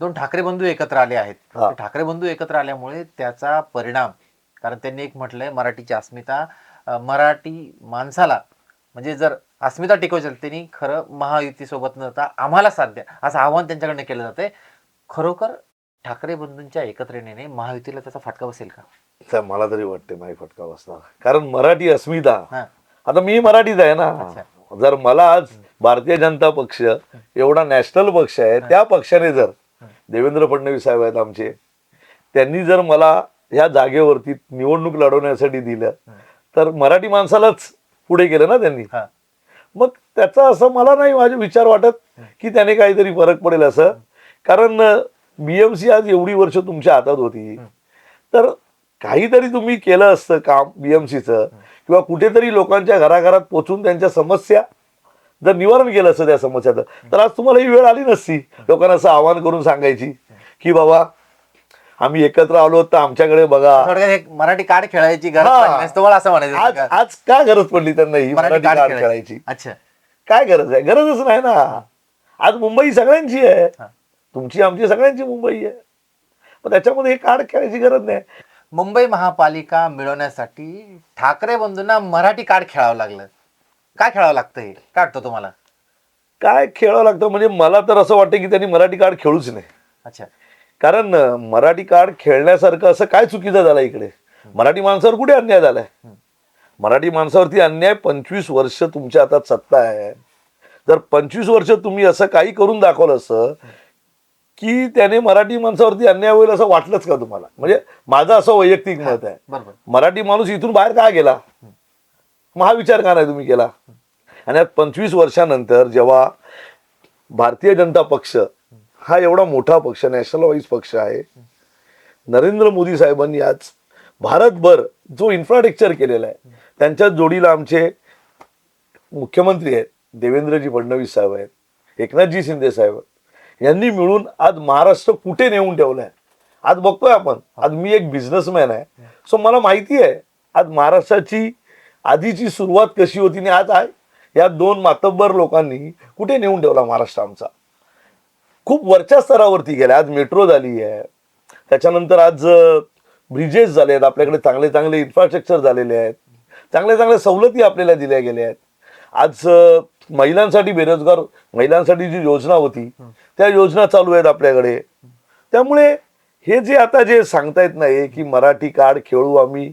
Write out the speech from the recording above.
दोन ठाकरे बंधू एकत्र आले आहेत हा. ठाकरे बंधू एकत्र आल्यामुळे त्याचा परिणाम कारण त्यांनी एक म्हटलंय मराठीची अस्मिता अं, मराठी माणसाला म्हणजे जर अस्मिता टिकवायची असेल, त्यांनी खरं महायुती सोबत न जाता आम्हाला साथ द्या असं आव्हान त्यांच्याकडनं केलं जातंय खरोखर ठाकरे बंधूंच्या एकत्र येण्याने महायुतीला त्याचा फटका बसेल का तर मला तरी वाटते नाही फटका बसणार कारण मराठी अस्मिता हा. आता मी मराठीत आहे ना. जर मला आज भारतीय जनता पक्ष एवढा नॅशनल पक्ष आहे त्या पक्षाने जर देवेंद्र फडणवीस साहेब आहेत आमचे. त्यांनी जर मला ह्या जागेवरती निवडणूक लढवण्यासाठी दिलं तर मराठी माणसालाच पुढे केलं ना त्यांनी. मग त्याचा असं मला नाही माझे विचार वाटत की त्याने काहीतरी फरक पडेल असं. कारण बीएमसी आज एवढी वर्ष तुमच्या हातात होती. तर काहीतरी तुम्ही केलं असतं काम बीएमसीचं किंवा कुठेतरी लोकांच्या घराघरात पोचून त्यांच्या समस्या जर निवारण केलं असतं त्या समस्याचं तर आज तुम्हाला ही वेळ आली नसती. लोकांना असं आवाहन करून सांगायची की बाबा आम्ही एकत्र आलो तर आमच्याकडे बघा. थोडक्यात एक मराठी कार्ड खेळायची गरज हा. पडली नाही, तुम्हाला असं म्हणायचं आज का? आज का गरज पडली त्यांना ही मराठी कार्ड खेळायची. खेळायची? अच्छा. काय गरज आहे? गरजच नाही ना. आज मुंबई सगळ्यांची आहे. हा. तुमची आमची सगळ्यांची मुंबई आहे. मग त्याच्यामध्ये हे कार्ड खेळायची गरज नाही. मुंबई महापालिका मिळवण्यासाठी ठाकरे बंधूंना मराठी कार्ड खेळावं लागलं. काय खेळावं लागतं हे? काय वाटतं तुम्हाला? काय खेळावं लागतं? म्हणजे मला तर असं वाटतं की त्यांनी मराठी कार्ड खेळूच नाही अच्छा. कारण अं, मराठी कार्ड खेळण्यासारखं असं काय चुकीचं झालं इकडे? मराठी माणसावर कुठे अन्याय झालाय? मराठी माणसावरती अन्याय पंचवीस वर्ष तुमच्या हातात सत्ता आहे. जर पंचवीस वर्ष तुम्ही असं काही करून दाखवलं असं की त्याने मराठी माणसावरती अन्याय होईल असं वाटलंच का तुम्हाला? म्हणजे माझं असं वैयक्तिक मत आहे. बरोबर. मराठी माणूस इथून बाहेर का गेला? मग हा विचार का नाही तुम्ही केला? आणि आज पंचवीस वर्षानंतर जेव्हा भारतीय जनता पक्ष हा एवढा मोठा पक्ष नॅशनल वाईज पक्ष आहे नरेंद्र मोदी साहेबांनी आज भारतभर जो इन्फ्रास्ट्रक्चर केलेला आहे त्यांच्या जोडीला आमचे मुख्यमंत्री आहेत देवेंद्रजी फडणवीस साहेब आहेत एकनाथजी शिंदे साहेब यांनी मिळून आज महाराष्ट्र कुठे नेऊन ठेवलाय आज बघतोय आपण. आज मी एक बिझनेसमॅन आहे. सो मला माहिती आहे आज महाराष्ट्राची आधीची सुरुवात कशी होती आणि आज आहे? या दोन मातब्बर लोकांनी कुठे नेऊन ठेवला महाराष्ट्र आमचा? खूप वरच्या स्तरावरती गेला. आज मेट्रो झाली आहे. त्याच्यानंतर आज ब्रिजेस झाले आहेत. आपल्याकडे चांगले चांगले इन्फ्रास्ट्रक्चर झालेले आहेत. चांगल्या चांगल्या सवलती आपल्याला दिल्या गेल्या आहेत. आज महिलांसाठी बेरोजगार महिलांसाठी जी योजना होती त्या योजना चालू आहेत आपल्याकडे. त्यामुळे हे जे आता जे सांगता येत नाही की मराठी कार्ड खेळू आम्ही